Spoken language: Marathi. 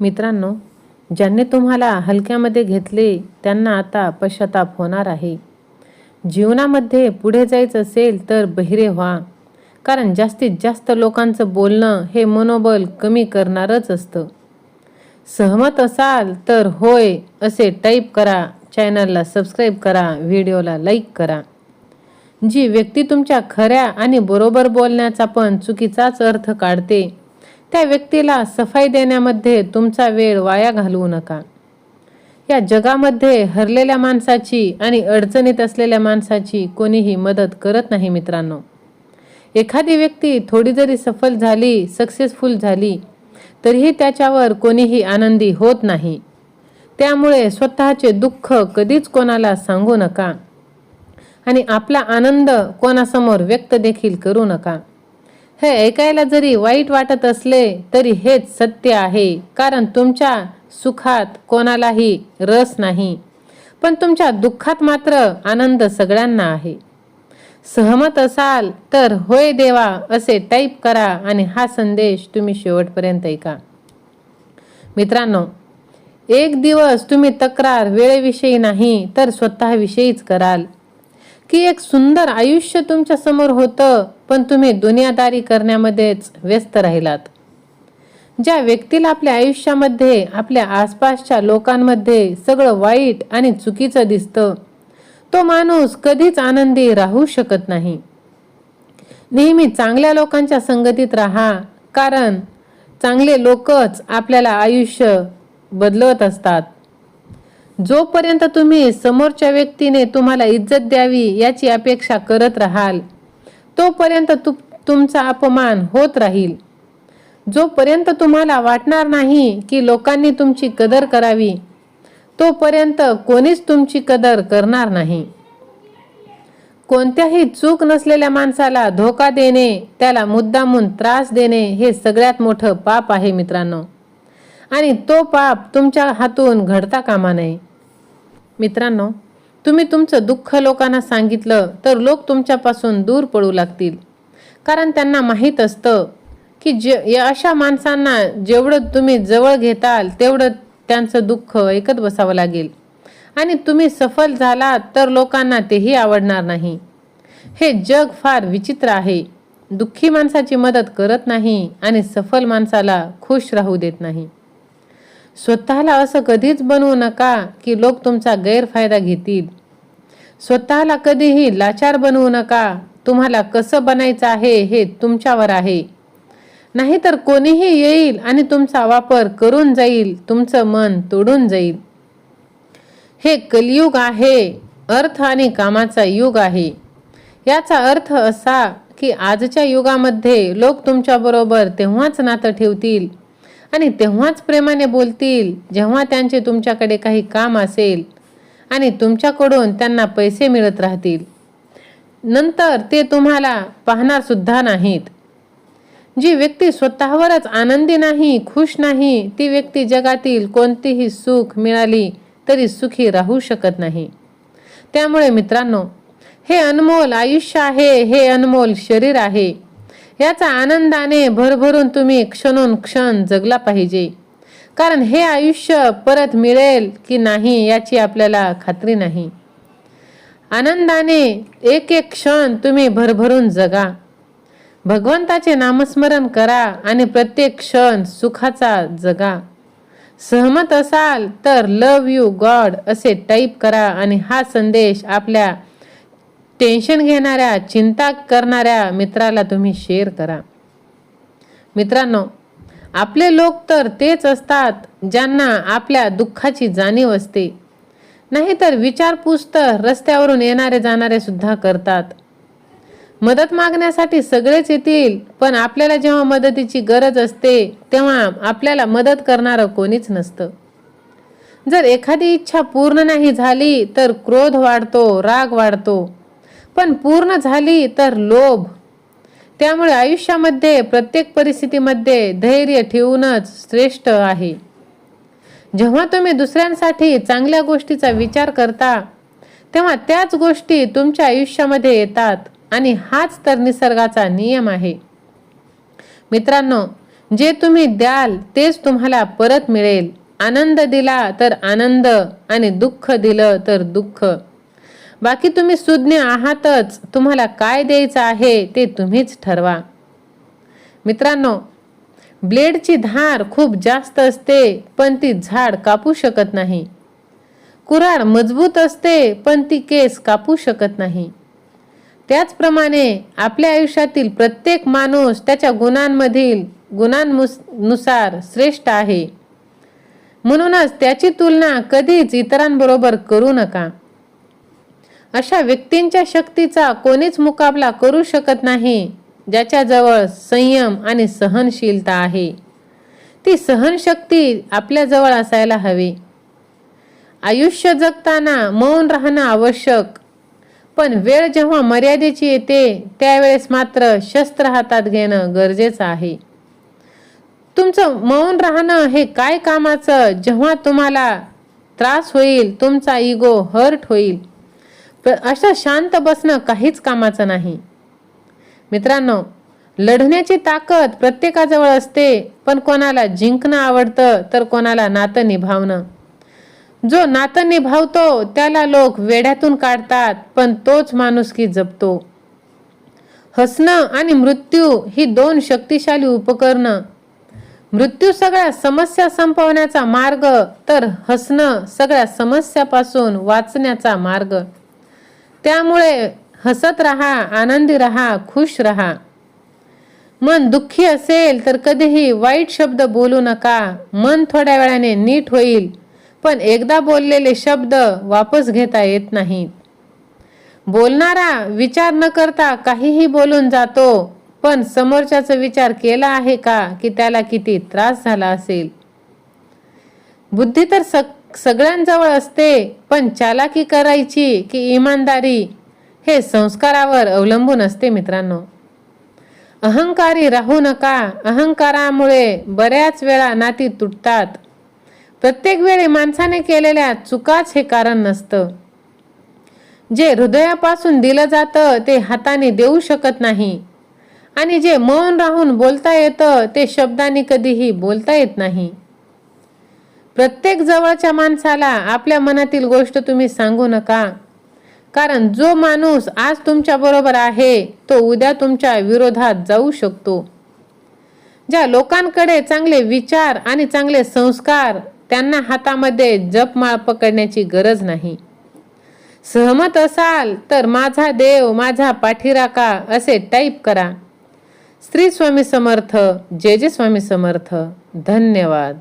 मित्रांनो ज्यांनी तुम्हाला हलक्यामध्ये घेतले त्यांना आता पश्चाताप होणार आहे. जीवनामध्ये पुढे जायचं असेल तर बहिरे व्हा. कारण जास्तीत जास्त लोकांचं बोलणं हे मनोबल कमी करणारच असतं. सहमत असाल तर होय असे टाईप करा. चॅनलला सबस्क्राईब करा व्हिडिओला लाईक करा. जी व्यक्ती तुमच्या खऱ्या आणि बरोबर बोलण्याचा पण चुकीचाच अर्थ काढते त्या व्यक्तीला सफाई देण्यामध्ये तुमचा वेळ वाया घालवू नका. या जगामध्ये हरलेल्या माणसाची आणि अडचणीत असलेल्या माणसाची कोणीही मदत करत नाही मित्रांनो. एखादी व्यक्ती थोडी जरी सफल झाली सक्सेसफुल झाली तरीही त्याच्यावर कोणीही आनंदी होत नाही. त्यामुळे स्वतःचे दुःख कधीच कोणाला सांगू नका आणि आपला आनंद कोणासमोर व्यक्त देखील करू नका. हे ऐकायला जरी वाईट वाटत असले तरी हेच सत्य आहे. कारण तुमच्या सुखात कोणालाही रस नाही. पण तुमच्या दुःखात मात्र आनंद सगळ्यांना आहे. सहमत असाल तर होय देवा असे टाईप करा आणि हा संदेश तुम्ही शेवटपर्यंत ऐका. मित्रांनो एक दिवस तुम्ही तक्रार वेळेविषयी नाही तर स्वतःविषयीच कराल. की एक सुंदर आयुष्य तुमच्यासमोर होतं पण तुम्ही दुनियादारी करण्यामध्येच व्यस्त राहिलात. ज्या व्यक्तीला आपल्या आयुष्यामध्ये आपल्या आसपासच्या लोकांमध्ये सगळं वाईट आणि चुकीचं दिसतं तो माणूस कधीच आनंदी राहू शकत नाही. नेहमी चांगल्या लोकांच्या संगतीत राहा कारण चांगले लोकच आपल्याला आयुष्य बदलवत असतात. जोपर्यंत तुम्ही समोरच्या व्यक्तीने तुम्हाला इज्जत द्यावी याची अपेक्षा करत राहाल तोपर्यंत तु तुमचा अपमान होत राहील. जोपर्यंत तुम्हाला वाटणार नाही की लोकांनी तुमची कदर करावी तोपर्यंत कोणीच तुमची कदर करणार नाही. कोणत्याही चूक नसलेल्या माणसाला धोका देणे त्याला मुद्दामून त्रास देणे हे सगळ्यात मोठं पाप आहे मित्रांनो. आणि तो पाप तुमच्या हातून घडता कामा नये. मित्रांनो तुम्ही तुमचं दुःख लोकांना सांगितलं तर लोक तुमच्यापासून दूर पडू लागतील. कारण त्यांना माहीत असतं की जे या अशा माणसांना जेवढं तुम्ही जवळ घेताल तेवढं त्यांचं दुःख ऐकत बसावं लागेल. आणि तुम्ही सफल झालात तर लोकांना तेही आवडणार नाही. हे जग फार विचित्र आहे. दुःखी माणसाची मदत करत नाही आणि सफल माणसाला खुश राहू देत नाही. स्वतःला असं कधीच बनवू नका की लोक तुमचा गैरफायदा घेतील. स्वतःला कधीही लाचार बनवू नका. तुम्हाला कसं बनायचं आहे हे तुमच्यावर आहे. नाहीतर कोणीही येईल आणि तुमचा वापर करून जाईल तुमचं मन तोडून जाईल. हे कलयुग आहे अर्थ आणि कामाचा युग आहे. याचा अर्थ असा की आजच्या युगामध्ये लोक तुमच्याबरोबर तेव्हाच नातं ठेवतील. आणि तेव्हाच प्रेमाने बोलतील जेव्हा त्यांचे तुमच्याकडे काही काम असेल आणि तुमच्याकडून त्यांना पैसे मिळत राहतील. नंतर ते तुम्हाला पाहणार सुद्धा नाहीत. जी व्यक्ती स्वतःवरच आनंदी नाही खुश नाही ती व्यक्ती जगातील कोणतीही सुख मिळाली तरी सुखी राहू शकत नाही. त्यामुळे मित्रांनो हे अनमोल आयुष्य आहे हे अनमोल शरीर आहे. याचा आनंदाने भरभरून तुम्ही क्षणोन क्षण जगला पाहिजे. कारण हे आयुष्य परत मिळेल की नाही याची आपल्याला खात्री नाही. आनंदाने एक एक क्षण तुम्ही भरभरून जगा. भगवंताचे नामस्मरण करा आणि प्रत्येक क्षण सुखाचा जगा. सहमत असाल तर लव यू गॉड असे टाईप करा आणि हा संदेश आपल्या टेन्शन घेणाऱ्या चिंता करणाऱ्या मित्राला तुम्ही शेअर करा. मित्रांनो आपले लोक तर तेच असतात ज्यांना आपल्या दुःखाची जाणीव असते. नाहीतर विचारपूस तर रस्त्यावरून येणारे जाणारे सुद्धा करतात. मदत मागण्यासाठी सगळेच येतील पण आपल्याला जेव्हा मदतीची गरज असते तेव्हा आपल्याला मदत करणारं कोणीच नसतं. जर एखादी इच्छा पूर्ण नाही झाली तर क्रोध वाढतो राग वाढतो. पण पूर्ण झाली तर लोभ. त्यामुळे आयुष्यामध्ये प्रत्येक परिस्थितीमध्ये धैर्य ठेवूनच श्रेष्ठ आहे. जेव्हा तुम्ही दुसऱ्यांसाठी चांगल्या गोष्टीचा विचार करता तेव्हा त्याच गोष्टी तुमच्या आयुष्यामध्ये येतात आणि हाच तर निसर्गाचा नियम आहे. मित्रांनो जे तुम्ही द्याल तेच तुम्हाला परत मिळेल. आनंद दिला तर आनंद आणि दुःख दिलं तर दुःख. बाकी तुम्ही सुज्ञ आहातच. तुम्हाला काय द्यायचं आहे ते तुम्हीच ठरवा. मित्रांनो ब्लेडची धार खूप जास्त असते पण ती झाड कापू शकत नाही. कुराड मजबूत असते पण ती केस कापू शकत नाही. त्याचप्रमाणे आपल्या आयुष्यातील प्रत्येक माणूस त्याच्या गुणांमधील गुणांनुसार श्रेष्ठ आहे. म्हणूनच त्याची तुलना कधीच इतरांबरोबर करू नका. अशा व्यक्तींच्या शक्तीचा कोणीच मुकाबला करू शकत नाही ज्याच्याजवळ संयम आणि सहनशीलता आहे. ती सहनशक्ती आपल्याजवळ असायला हवी. आयुष्य जगताना मौन राहणं आवश्यक. पण वेळ जेव्हा मर्यादेची येते त्यावेळेस मात्र शस्त्र हातात घेणं गरजेचं आहे. तुमचं मौन राहणं हे काय कामाचं? जेव्हा तुम्हाला त्रास होईल तुमचा इगो हर्ट होईल. अशा शांत बसणं काहीच कामाचं नाही. मित्रांनो लढण्याची ताकद प्रत्येकाजवळ असते पण कोणाला जिंकणं आवडतं तर कोणाला नातं निभावणं. जो नातं निभावतो त्याला लोक वेड्यातून काढतात पण तोच माणुसकी जपतो. हसणं आणि मृत्यू ही दोन शक्तिशाली उपकरणं. मृत्यू सगळ्या समस्या संपवण्याचा मार्ग तर हसणं सगळ्या समस्यापासून वाचण्याचा मार्ग. त्यामुळे हसत राहा आनंदी राहा खुश राहा. मन दुःखी असेल तर कधीही वाईट शब्द बोलू नका. मन थोड्या वेळाने नीट होईल पण एकदा बोललेले शब्द वापस घेता येत नाहीत. बोलणारा विचार न करता काहीही बोलून जातो पण समोरच्याचा विचार केला आहे का की त्याला किती त्रास झाला असेल? बुद्धी तर सग सगळ्यांजवळ असते पण चालाकी करायची की इमानदारी? हे संस्कारावर अवलंबून असते मित्रांनो. अहंकारी राहू नका. अहंकारामुळे बऱ्याच वेळा नाती तुटतात. प्रत्येक वेळी माणसाने केलेल्या चुकाच हे कारण नसतं. जे हृदयापासून दिलं जातं ते हाताने देऊ शकत नाही. आणि जे मौन राहून बोलता येतं ते शब्दांनी कधीही बोलता येत नाही. प्रत्येक जवळच्या माणसाला आपल्या मनातील गोष्ट तुम्ही सांगू नका. कारण जो माणूस आज तुमच्या बरोबर आहे तो उद्या तुमच्या विरोधात जाऊ शकतो. ज्या लोकांकडे चांगले विचार आणि चांगले संस्कार त्यांना हातामध्ये जपमाळ पकडण्याची गरज नाही. सहमत असाल तर माझा देव माझा पाठीराका असे टाईप करा. श्री स्वामी समर्थ जे जे स्वामी समर्थ. धन्यवाद.